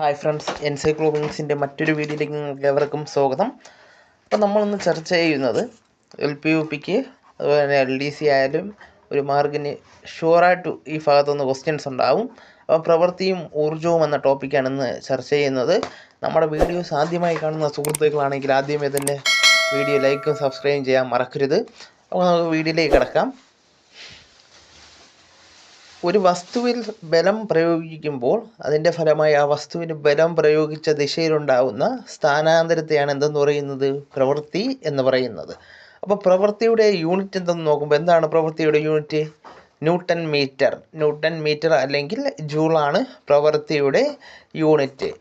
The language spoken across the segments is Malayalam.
ഹായ് ഫ്രണ്ട്സ് എൻസൈക്ലോബിങ്സിന്റെ മറ്റൊരു വീഡിയോയിലേക്ക് നിങ്ങൾക്ക് ഏവർക്കും സ്വാഗതം. അപ്പോൾ നമ്മളിന്ന് ചർച്ച ചെയ്യുന്നത് എൽ പി യു പിക്ക് അതുപോലെ എൽ ഡി സി ആയാലും ഒരു മാർഗിന് ഷുവറായിട്ട് ഈ ഭാഗത്തുനിന്ന് ക്വസ്റ്റ്യൻസ് ഉണ്ടാവും. അപ്പോൾ പ്രവൃത്തിയും ഊർജവും എന്ന ടോപ്പിക്കാണ് ഇന്ന് ചർച്ച ചെയ്യുന്നത്. നമ്മുടെ വീഡിയോസ് ആദ്യമായി കാണുന്ന സുഹൃത്തുക്കളാണെങ്കിൽ ആദ്യമേ തന്നെ വീഡിയോ ലൈക്കും സബ്സ്ക്രൈബും ചെയ്യാൻ മറക്കരുത്. അപ്പോൾ നമുക്ക് വീഡിയോയിലേക്ക് കിടക്കാം. ഒരു വസ്തുവിൽ ബലം പ്രയോഗിക്കുമ്പോൾ അതിന്റെ ഫലമായി ആ വസ്തുവിന് ബലം പ്രയോഗിച്ച ദിശയിലുണ്ടാകുന്ന സ്ഥാനാന്തരത്തെയാണ് എന്തെന്ന് പറയുന്നത്? പ്രവൃത്തി എന്ന് പറയുന്നത്. അപ്പോൾ പ്രവൃത്തിയുടെ യൂണിറ്റ് എന്തെന്ന് നോക്കുമ്പോൾ എന്താണ് പ്രവൃത്തിയുടെ unit? Newton metre. Newton metre അല്ലെങ്കിൽ ജൂളാണ് പ്രവൃത്തിയുടെ യൂണിറ്റ്.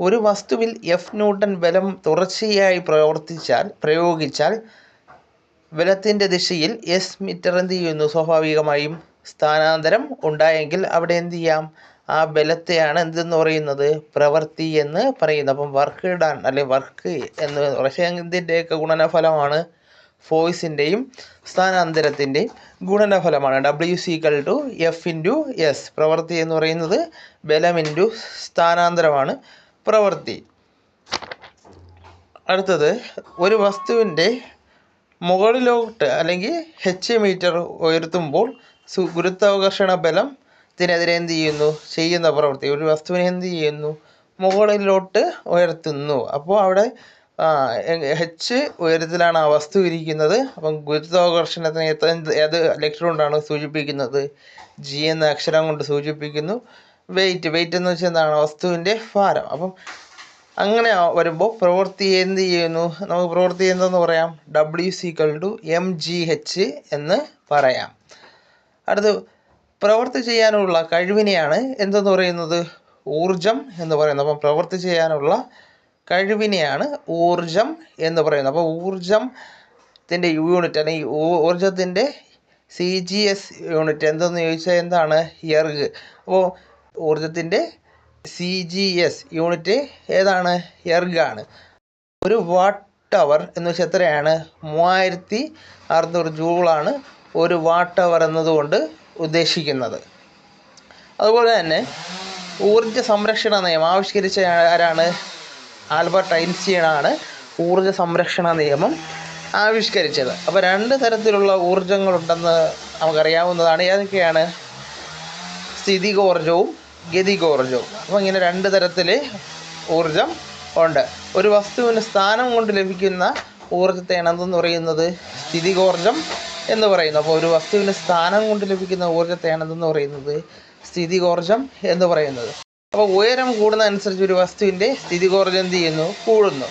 ഒരു വസ്തുവിൽ എഫ് ന്യൂട്ടൺ ബലം തുടർച്ചയായി പ്രവർത്തിച്ചാൽ പ്രയോഗിച്ചാൽ ബലത്തിന്റെ ദിശയിൽ എസ് മീറ്റർ എന്ത് ചെയ്യുന്നു? സ്വാഭാവികമായും സ്ഥാനാന്തരം ഉണ്ടായെങ്കിൽ അവിടെ എന്ത് ചെയ്യാം? ആ ബലത്തെയാണ് എന്തെന്ന് പറയുന്നത്? പ്രവൃത്തി എന്ന് പറയുന്നത്. അപ്പം വർക്ക് ഡൺ അല്ലെ വർക്ക് എന്ന് പക്ഷേ ഗുണനഫലമാണ് ഫോഴ്സിന്റെയും സ്ഥാനാന്തരത്തിന്റെയും ഗുണനഫലമാണ്. W സീക്കൾ to F into S പ്രവൃത്തി എന്ന് പറയുന്നത് ബലം ഇന്റു സ്ഥാനാന്തരമാണ് പ്രവൃത്തി അടുത്തത് ഒരു വസ്തുവിന്റെ മുകളിലോട്ട് അല്ലെങ്കിൽ ഹെച്ച് മീറ്റർ ഉയർത്തുമ്പോൾ സു ഗുരുത്വാകർഷണ ബലത്തിനെതിരെ എന്ത് ചെയ്യുന്നു? ചെയ്യുന്ന പ്രവൃത്തി. ഒരു വസ്തുവിനെ എന്ത് ചെയ്യുന്നു? മുകളിലോട്ട് ഉയർത്തുന്നു. അപ്പോൾ അവിടെ എച്ച് ഉയരത്തിലാണ് ആ വസ്തു ഇരിക്കുന്നത്. അപ്പം ഗുരുത്വാകർഷണത്തിന് ഏത് ലെറ്റർ കൊണ്ടാണ് സൂചിപ്പിക്കുന്നത്? ജി എന്ന അക്ഷരം കൊണ്ട് സൂചിപ്പിക്കുന്നു. വെയിറ്റ് വെയിറ്റ് എന്ന് വെച്ചാൽ എന്താണ്? വസ്തുവിന്റെ ഭാരം. അപ്പം അങ്ങനെ വരുമ്പോൾ പ്രവൃത്തി എന്ത് ചെയ്യുന്നു? നമുക്ക് പ്രവൃത്തി എന്തെന്ന് പറയാം? W സിക്കൾ to M G H എന്ന് പറയാം. അടുത്ത് പ്രവൃത്തി ചെയ്യാനുള്ള കഴിവിനെയാണ് എന്തെന്ന് പറയുന്നത്? ഊർജം എന്ന് പറയുന്നത്. അപ്പം പ്രവൃത്തി ചെയ്യാനുള്ള കഴിവിനെയാണ് ഊർജം എന്ന് പറയുന്നത്. അപ്പോൾ ഊർജത്തിന്റെ യൂണിറ്റ് അല്ലെങ്കിൽ ഊർജത്തിന്റെ സി ജി എസ് യൂണിറ്റ് എന്തെന്ന് ചോദിച്ചാൽ എന്താണ്? എർഗ്. അപ്പോൾ ഊർജത്തിന്റെ സി ജി എസ് യൂണിറ്റ് ഏതാണ്? എർഗാണ്. ഒരു വാട്ട് അവർ എന്ന് വെച്ചാൽ എത്രയാണ്? മൂവായിരത്തി അറുന്നൂറ് ജൂളാണ് ഒരു വാട്ട് അവർ എന്നതുകൊണ്ട് ഉദ്ദേശിക്കുന്നത്. അതുപോലെ തന്നെ ഊർജ സംരക്ഷണ നിയമം ആവിഷ്കരിച്ച ആരാണ്? ആൽബർട്ട് ഐൻസ്റ്റീനാണ് ഊർജ സംരക്ഷണ നിയമം ആവിഷ്കരിച്ചത്. അപ്പോൾ രണ്ട് തരത്തിലുള്ള ഊർജങ്ങളുണ്ടെന്ന് നമുക്കറിയാവുന്നതാണ്. ഏതൊക്കെയാണ്? സ്ഥിതികോർജവും ഗതികോർജവും അപ്പോൾ ഇങ്ങനെ രണ്ട് തരത്തിൽ ഊർജം ഉണ്ട്. ഒരു വസ്തുവിന് സ്ഥാനം കൊണ്ട് ലഭിക്കുന്ന ഊർജത്തെയാണ് എന്തെന്ന് പറയുന്നത്? സ്ഥിതികോർജം എന്ന് പറയുന്നു. അപ്പോൾ ഒരു വസ്തുവിന്റെ സ്ഥാനം കൊണ്ട് ലഭിക്കുന്ന ഊർജത്തെയാണ് എന്ന് പറയുന്നത് സ്ഥിതികോർജം എന്ന് പറയുന്നത്. അപ്പോൾ ഉയരം കൂടുന്ന അനുസരിച്ച് ഒരു വസ്തുവിന്റെ സ്ഥിതികോർജം എന്ത് ചെയ്യുന്നു? കൂടുന്നു.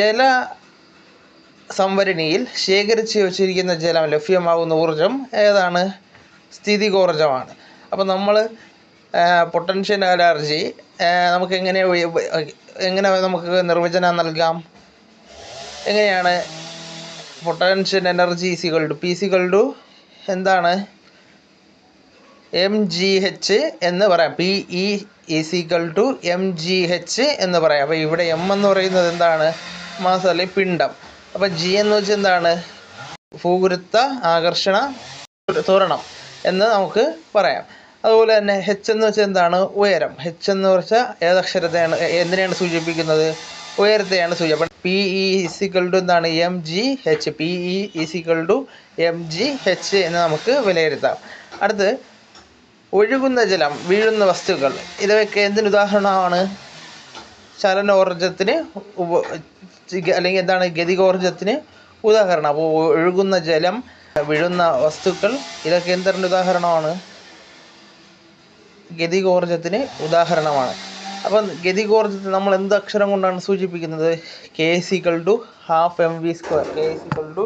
ജല സംഭരണിയിൽ ശേഖരിച്ച് വച്ചിരിക്കുന്ന ജലം ലഭ്യമാകുന്ന ഊർജം ഏതാണ്? സ്ഥിതികോർജമാണ് അപ്പോൾ നമ്മൾ പൊട്ടൻഷ്യൽ അലർജി നമുക്ക് എങ്ങനെ എങ്ങനെ നമുക്ക് നിർവചനം നൽകാം? എങ്ങനെയാണ് potential energy equal to P സികൾ to എന്താണ്? എം ജി എച്ച് എന്ന് പറയാം. P E equal to M G H എന്ന് പറയാം. അപ്പോൾ ഇവിടെ എം എന്ന് പറയുന്നത് എന്താണ്? മാസം അല്ലെങ്കിൽ പിണ്ഡം. അപ്പോൾ ജി എന്ന് വെച്ചാൽ എന്താണ്? ഭൂഗുരുത്വ ആകർഷണ ത്വരണം എന്ന് നമുക്ക് പറയാം. അതുപോലെ തന്നെ ഹെച്ച് എന്ന് വെച്ചാൽ എന്താണ്? ഉയരം. ഹെച്ച് എന്ന് വെച്ചാൽ ഏതക്ഷരത്തെയാണ് എന്തിനെയാണ് സൂചിപ്പിക്കുന്നത്? ഉയരത്തെയാണ് സൂചി. അപ്പം പി ഇ ഇസിക്കൾ ടു എന്താണ്? M G H P E to M G H എന്ന് നമുക്ക് വിലയിരുത്താം. അടുത്ത് ഒഴുകുന്ന ജലം വീഴുന്ന വസ്തുക്കൾ ഇതൊക്കെ എന്തിന് ഉദാഹരണമാണ്? ചലനോർജത്തിന് ഉപ അല്ലെങ്കിൽ എന്താണ് ഗതികോർജത്തിന് ഉദാഹരണം. അപ്പോൾ ഒഴുകുന്ന ജലം വീഴുന്ന വസ്തുക്കൾ ഇതൊക്കെ എന്തിന്റെ ഉദാഹരണമാണ്? ഗതികോർജത്തിന് ഉദാഹരണമാണ്. അപ്പം ഗതികോർജത്തെ നമ്മൾ എന്ത് അക്ഷരം കൊണ്ടാണ് സൂചിപ്പിക്കുന്നത്? K സികൾ to half M V square K സികൾ to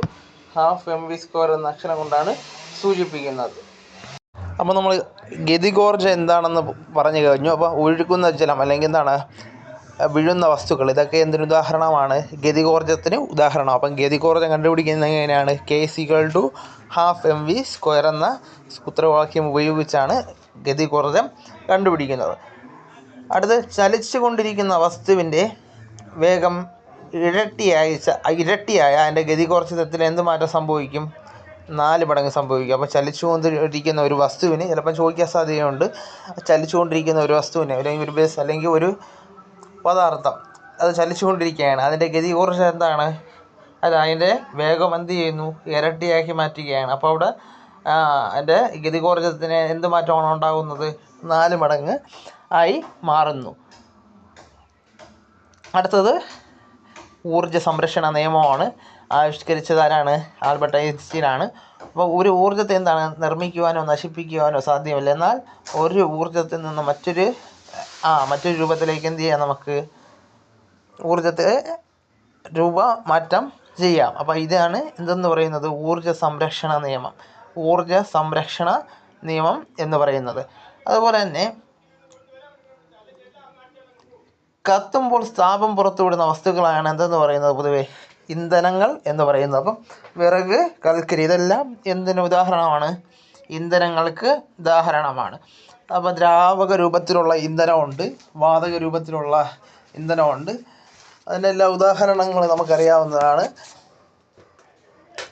half M V square എന്ന അക്ഷരം കൊണ്ടാണ് സൂചിപ്പിക്കുന്നത്. അപ്പോൾ നമ്മൾ ഗതികോർജ എന്താണെന്ന് പറഞ്ഞു കഴിഞ്ഞു. അപ്പോൾ ഒഴുക്കുന്ന ജലം അല്ലെങ്കിൽ എന്താണ് വിഴുന്ന വസ്തുക്കൾ ഇതൊക്കെ എന്തിനു ഉദാഹരണമാണ്? ഗതികോർജത്തിന് ഉദാഹരണം. അപ്പം ഗതികോർജം കണ്ടുപിടിക്കുന്നത് എങ്ങനെയാണ്? K സികൾ to half M V square എന്ന സൂത്രവാക്യം ഉപയോഗിച്ചാണ് ഗതികോർജം കണ്ടുപിടിക്കുന്നത്. അടുത്ത് ചലിച്ചു കൊണ്ടിരിക്കുന്ന വസ്തുവിന്റെ വേഗം ഇരട്ടിയായി ഇരട്ടിയായ അതിന്റെ ഗതി കുറച്ച് തരത്തിൽ എന്ത് മാറ്റം സംഭവിക്കും? നാല് മടങ്ങ് സംഭവിക്കും. അപ്പോൾ ചലിച്ചുകൊണ്ടിരിക്കുന്ന ഒരു വസ്തുവിന് ചിലപ്പം ചോദിക്കാൻ സാധ്യതയുണ്ട്. ചലിച്ചുകൊണ്ടിരിക്കുന്ന ഒരു വസ്തുവിന് അല്ലെങ്കിൽ ഒരു ബസ് അല്ലെങ്കിൽ ഒരു പദാർത്ഥം അത് ചലിച്ചുകൊണ്ടിരിക്കുകയാണ്. അതിന്റെ ഗതി കുറച്ച് എന്താണ്? അത് അതിന്റെ വേഗം എന്ത് ചെയ്യുന്നു? ഇരട്ടിയാക്കി മാറ്റുകയാണ്. അപ്പോൾ അവിടെ അതിന്റെ ഗതികോർജത്തിന് എന്ത് മാറ്റമാണ് ഉണ്ടാകുന്നത്? നാല് മടങ്ങ് ആയി മാറുന്നു. അടുത്തത് ഊർജ സംരക്ഷണ നിയമമാണ്. ആവിഷ്കരിച്ചതാരാണ് ആൽബർട്ട് ഐൻസ്റ്റീനാണ് അപ്പോൾ ഒരു ഊർജത്തെ എന്താണ്? നിർമ്മിക്കുവാനോ നശിപ്പിക്കുവാനോ സാധ്യമല്ല. എന്നാൽ ഒരു ഊർജത്തിൽ നിന്ന് മറ്റൊരു ആ മറ്റൊരു രൂപത്തിലേക്ക് എന്ത് ചെയ്യാം നമുക്ക്? ഊർജത്തെ രൂപ മാറ്റം ചെയ്യാം. അപ്പോൾ ഇതാണ് എന്തെന്ന് പറയുന്നത്? ഊർജ സംരക്ഷണ നിയമം. ഊർജ സംരക്ഷണ നിയമം എന്ന് പറയുന്നത്. അതുപോലെ തന്നെ കത്തുമ്പോൾ താപം പുറത്തുവിടുന്ന വസ്തുക്കളാണ് എന്തെന്ന് പറയുന്നത് പൊതുവേ? ഇന്ധനങ്ങൾ എന്ന് പറയുന്നത്. അപ്പം വിറക് കൽക്കരി ഇതെല്ലാം എന്തിന് ഉദാഹരണമാണ്? ഇന്ധനങ്ങൾക്ക് ഉദാഹരണമാണ്. അപ്പം ദ്രാവക രൂപത്തിലുള്ള ഇന്ധനമുണ്ട് വാതക രൂപത്തിലുള്ള ഇന്ധനമുണ്ട്. അതിനെല്ലാം ഉദാഹരണങ്ങൾ നമുക്കറിയാവുന്നതാണ്.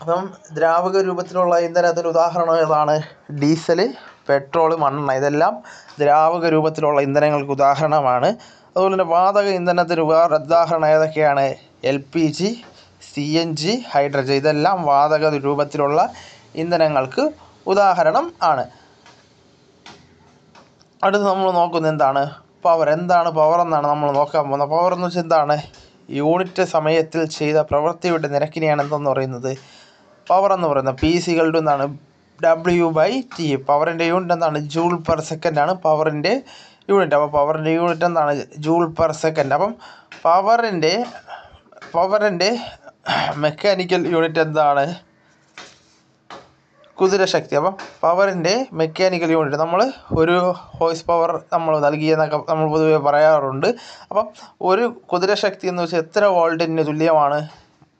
അപ്പം ദ്രാവക രൂപത്തിലുള്ള ഇന്ധനത്തിന് ഉദാഹരണം ഏതാണ് ഡീസൽ പെട്രോൾ മണ്ണെണ്ണ ഇതെല്ലാം ദ്രാവക രൂപത്തിലുള്ള ഇന്ധനങ്ങൾക്ക് ഉദാഹരണമാണ്. അതുപോലെ തന്നെ വാതക ഇന്ധനത്തിന് ഉദാഹരണം ഏതൊക്കെയാണ്? L P G C N G hydrogen. ഇതെല്ലാം വാതക രൂപത്തിലുള്ള ഇന്ധനങ്ങൾക്ക് ഉദാഹരണം ആണ്. അടുത്ത് നമ്മൾ നോക്കുന്നത് എന്താണ്? പവർ. എന്താണ് പവർ എന്നാണ് നമ്മൾ നോക്കാൻ പോകുന്നത്. പവർ എന്ന് വെച്ചാൽ എന്താണ്? യൂണിറ്റ് സമയത്തിൽ ചെയ്ത പ്രവൃത്തിയുടെ നിരക്കിനെയാണ് എന്തെന്ന് പറയുന്നത്? പവർ എന്ന് പറയുന്നത്. പി സികളുടെ എന്താണ്? ഡബ്ല്യു ബൈ ടി പവറിന്റെ യൂണിറ്റ് എന്താണ് ജൂൾ പെർ സെക്കൻഡ് ആണ് പവറിന്റെ യൂണിറ്റ് അപ്പോൾ പവറിന്റെ യൂണിറ്റ് എന്താണ് ജൂൾ പെർ സെക്കൻഡ് അപ്പം പവറിന്റെ പവറിന്റെ മെക്കാനിക്കൽ യൂണിറ്റ് എന്താണ്? കുതിരശക്തി അപ്പം പവറിന്റെ മെക്കാനിക്കൽ യൂണിറ്റ് നമ്മൾ ഒരു ഹോഴ്സ് പവർ നമ്മൾ നൽകിയെന്നൊക്കെ നമ്മൾ പൊതുവെ പറയാറുണ്ട്. അപ്പം ഒരു കുതിരശക്തി എന്ന് വെച്ചാൽ എത്ര വോൾട്ടിന് തുല്യമാണ്?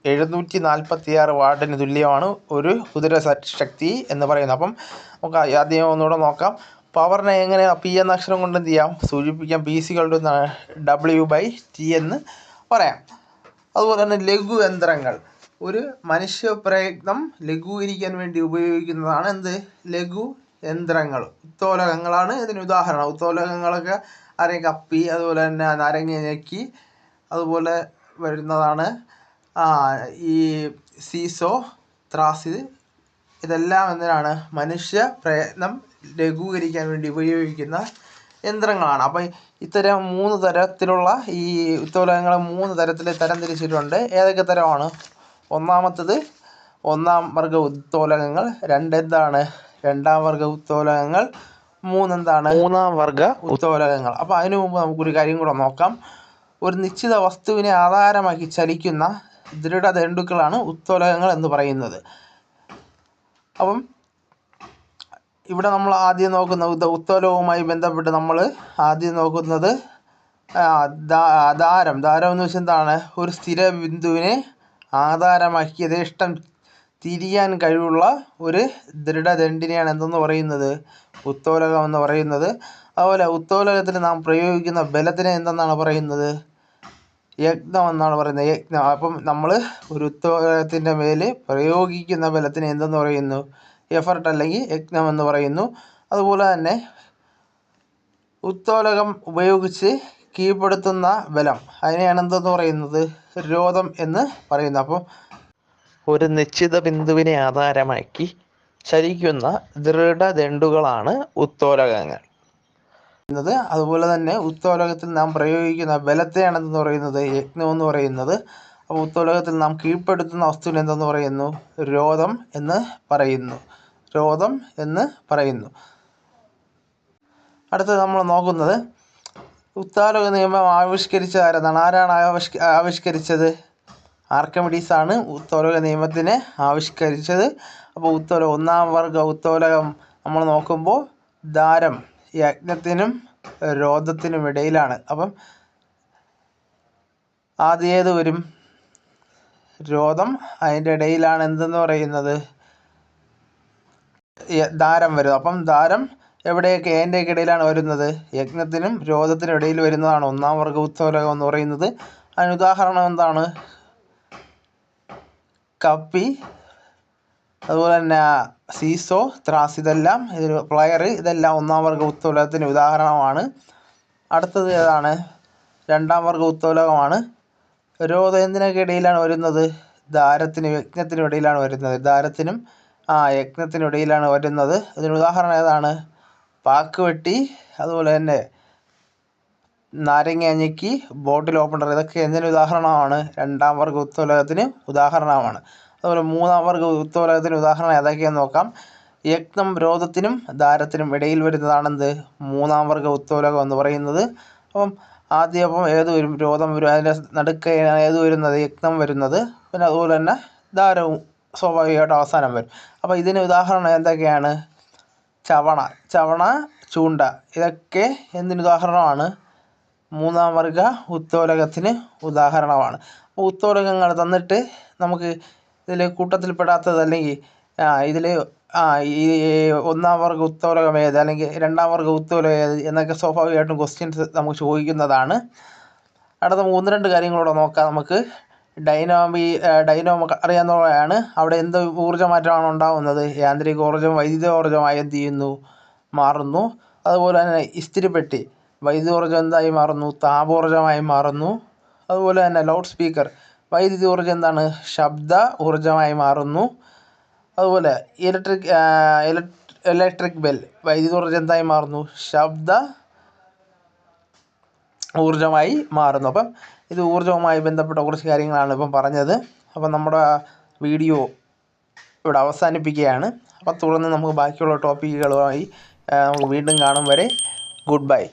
എഴുന്നൂറ്റി നാൽപ്പത്തി ആറ് വാട്ടിന് തുല്യമാണ് ഒരു കുതിര ശക്തി എന്ന് പറയുന്നത്. അപ്പം നമുക്ക് ആദ്യം ഒന്നുകൂടെ നോക്കാം. പവറിനെ എങ്ങനെ പി എന്ന അക്ഷരം കൊണ്ട് എന്ത് ചെയ്യാം? സൂചിപ്പിക്കാം. പി സികളുടെ ഡബ്ല്യു ബൈ ടി എന്ന് പറയാം. അതുപോലെ തന്നെ ലഘു യന്ത്രങ്ങൾ. ഒരു മനുഷ്യ പ്രയത്നം ലഘൂകരിക്കാൻ വേണ്ടി ഉപയോഗിക്കുന്നതാണ് എന്ത്? ലഘു യന്ത്രങ്ങൾ. ഉത്തോലകങ്ങളാണ് ഇതിന് ഉദാഹരണം. ഉത്തോലകങ്ങളൊക്കെ അര കപ്പി അതുപോലെ തന്നെ നാരങ്ങ ഞെക്കി അതുപോലെ വരുന്നതാണ് ഈ സീസോ ത്രാസ് ഇതെല്ലാം എന്തിനാണ് മനുഷ്യ പ്രയത്നം ലഘൂകരിക്കാൻ വേണ്ടി ഉപയോഗിക്കുന്ന യന്ത്രങ്ങളാണ്. അപ്പം ഇത്തരം മൂന്ന് തരത്തിലുള്ള ഈ ഉത്തോലകങ്ങളെ മൂന്ന് തരത്തിൽ തരംതിരിച്ചിട്ടുണ്ട്. ഏതൊക്കെ തരമാണ്? ഒന്നാമത്തത് ഒന്നാം വർഗ ഉത്തോലകങ്ങൾ രണ്ട് എന്താണ് രണ്ടാം വർഗ ഉത്തോലകങ്ങൾ മൂന്നെന്താണ്? മൂന്നാം വർഗ ഉത്തോലകങ്ങൾ അപ്പോൾ അതിനു മുമ്പ് നമുക്കൊരു കാര്യം കൂടെ നോക്കാം. ഒരു നിശ്ചിത വസ്തുവിനെ ആധാരമാക്കി ചലിക്കുന്ന ദൃഢദണ്ഡുക്കളാണ് ഉത്തോലകങ്ങൾ എന്ന് പറയുന്നത്. അപ്പം ഇവിടെ നമ്മൾ ആദ്യം നോക്കുന്ന ഉത്തോലകവുമായി ബന്ധപ്പെട്ട് നമ്മൾ ആദ്യം നോക്കുന്നത് ദാരം ദാരം എന്ന് വെച്ചാൽ എന്താണ്? ഒരു സ്ഥിര ബിന്ദുവിനെ ആധാരമാക്കി യഥേഷ്ടം തിരിയാൻ കഴിവുള്ള ഒരു ദൃഢദണ്ഡിനെയാണ് എന്തെന്ന് പറയുന്നത്? ഉത്തോലകം എന്ന് പറയുന്നത്. അതുപോലെ ഉത്തോലകത്തിന് നാം പ്രയോഗിക്കുന്ന ബലത്തിനെ എന്തെന്നാണ് പറയുന്നത്? യജ്ഞം എന്നാണ് പറയുന്നത്. യജ്ഞം അപ്പം നമ്മൾ ഒരു ഉത്തോലകത്തിന്റെ മേൽ പ്രയോഗിക്കുന്ന ബലത്തിന് എന്തെന്ന് പറയുന്നു? എഫർട്ട് അല്ലെങ്കിൽ യജ്ഞം എന്ന് പറയുന്നു. അതുപോലെ തന്നെ ഉത്തോലകം ഉപയോഗിച്ച് കീഴ്പ്പെടുത്തുന്ന ബലം അതിനെയാണ് എന്തെന്ന് പറയുന്നത്? രോധം എന്ന് പറയുന്നത് അപ്പം ഒരു നിശ്ചിത ബിന്ദുവിനെ ആധാരമാക്കി ചലിക്കുന്ന ദൃഢദണ്ഡുകളാണ് ഉത്തോലകങ്ങൾ. എന്നത് അതുപോലെ തന്നെ ഉത്തോലകത്തിൽ നാം പ്രയോഗിക്കുന്ന ബലത്തെയാണ് എന്തെന്ന് പറയുന്നത് യജ്ഞം എന്ന് പറയുന്നത്. അപ്പോൾ ഉത്തോലകത്തിൽ നാം കീഴ്പ്പെടുത്തുന്ന വസ്തുവിനെ എന്തെന്ന് പറയുന്നു? രോധം എന്ന് പറയുന്നു. രോധം എന്ന് പറയുന്നു. അടുത്തത് നമ്മൾ നോക്കുന്നത് ഉത്താലക നിയമം ആവിഷ്കരിച്ചത് ആരെന്നാണ് ആരാണ് ആവിഷ്ക ആവിഷ്കരിച്ചത്? ആർക്കമിഡീസ് ആണ് ഉത്തോലക നിയമത്തിനെ ആവിഷ്കരിച്ചത്. അപ്പോൾ ഉത്തോല ഒന്നാം വർഗ ഉത്തോലകം നമ്മൾ നോക്കുമ്പോൾ ദാരം യജ്ഞത്തിനും രോധത്തിനും ഇടയിലാണ്. അപ്പം ആദ്യേത് വരും രോദം അതിന്റെ ഇടയിലാണ് എന്തെന്ന് പറയുന്നത്? ദാരം വരും അപ്പം ദാരം എവിടെയൊക്കെ ഏതിന്റെയൊക്കെ ഇടയിലാണ് വരുന്നത്? യജ്ഞത്തിനും രോദത്തിനും ഇടയിൽ വരുന്നതാണ് ഒന്നാം വർഗ ഉത്തോലകം എന്ന് പറയുന്നത്. അതിന് ഉദാഹരണം എന്താണ്? കപ്പി അതുപോലെ തന്നെ സീസോ ത്രാസ് ഇതെല്ലാം ഇതൊരു പ്ലയർ ഇതെല്ലാം ഒന്നാം വർഗ ഉത്തോലകത്തിന് ഉദാഹരണമാണ്. അടുത്തത് ഏതാണ്? രണ്ടാം വർഗ ഉത്തോലകമാണ് രോധം വരുന്നത്. ദാരത്തിനും യജ്ഞത്തിനും ഇടയിലാണ് വരുന്നത്. ദാരത്തിനും ആ യജ്ഞത്തിനും ഇടയിലാണ് വരുന്നത്. ഇതിന് ഉദാഹരണം ഏതാണ്? പാക്ക് വെട്ടി അതുപോലെ തന്നെ നാരങ്ങ ഞെക്കി ബോട്ടിൽ ഓപ്പണർ ഇതൊക്കെ എന്തിന് ഉദാഹരണമാണ്? രണ്ടാം വർഗ ഉത്തോലകത്തിന് ഉദാഹരണമാണ്. അതുപോലെ മൂന്നാം വർഗ ഉത്തോലകത്തിന് ഉദാഹരണം ഏതൊക്കെയാണെന്ന് നോക്കാം. യക്തം രോധത്തിനും ദാരത്തിനും ഇടയിൽ വരുന്നതാണെന്ത്? മൂന്നാം വർഗ ഉത്തോലകം എന്ന് പറയുന്നത്. അപ്പം ആദ്യം അപ്പം ഏത് വരും? രോധം വരും. അതിന്റെ നടുക്ക് ഏത് വരുന്നത്? യജ്ഞം വരുന്നത്. പിന്നെ അതുപോലെ തന്നെ ദാരവും സ്വാഭാവികമായിട്ട് അവസാനം വരും. അപ്പോൾ ഇതിന് ഉദാഹരണം എന്തൊക്കെയാണ്? ചവണ ചവണ ചൂണ്ട ഇതൊക്കെ എന്തിന് ഉദാഹരണമാണ്? മൂന്നാം വർഗ ഉത്തോലകത്തിന് ഉദാഹരണമാണ്. അപ്പോൾ ഉത്തോലകങ്ങൾ തന്നിട്ട് നമുക്ക് ഇതിൽ കൂട്ടത്തിൽപ്പെടാത്തത് അല്ലെങ്കിൽ ഇതിൽ ആ ഈ ഒന്നാം വർഗ ഉത്തോലകം ഏത് അല്ലെങ്കിൽ രണ്ടാം വർഗ ഉത്തോലകം ഏത് എന്നൊക്കെ സ്വാഭാവികമായിട്ടും ക്വസ്റ്റ്യൻസ് നമുക്ക് ചോദിക്കുന്നതാണ്. അടുത്ത മൂന്ന് രണ്ട് കാര്യങ്ങളൂടെ നോക്കാം നമുക്ക്. ഡൈനാമി ഡൈനാമോ അറിയാവുന്നതാണ് അവിടെ എന്ത് ഊർജമാറ്റമാണ് ഉണ്ടാകുന്നത് യാന്ത്രിക ഊർജം വൈദ്യുത ഊർജമായി എന്ത് ചെയ്യുന്നു? മാറുന്നു. അതുപോലെ തന്നെ ഇസ്തിരിപ്പെട്ടി വൈദ്യുതോർജം എന്തായി മാറുന്നു? താപോർജമായി മാറുന്നു. അതുപോലെ തന്നെ ലൗഡ് സ്പീക്കർ വൈദ്യുതി ഊർജം എന്താണ്? ശബ്ദ ഊർജമായി മാറുന്നു. അതുപോലെ ഇലക്ട്രിക് ഇലക്ട്രിക് ബെൽ വൈദ്യുതി ഊർജം എന്തായി മാറുന്നു? ശബ്ദ ഊർജമായി മാറുന്നു. അപ്പം ഇത് ഊർജവുമായി ബന്ധപ്പെട്ട കുറച്ച് കാര്യങ്ങളാണ് ഇപ്പം പറഞ്ഞത്. അപ്പം നമ്മുടെ വീഡിയോ ഇവിടെ അവസാനിപ്പിക്കുകയാണ്. അപ്പം തുടർന്ന് നമുക്ക് ബാക്കിയുള്ള ടോപ്പിക്കുകളുമായി നമുക്ക് വീണ്ടും കാണും വരെ. Good bye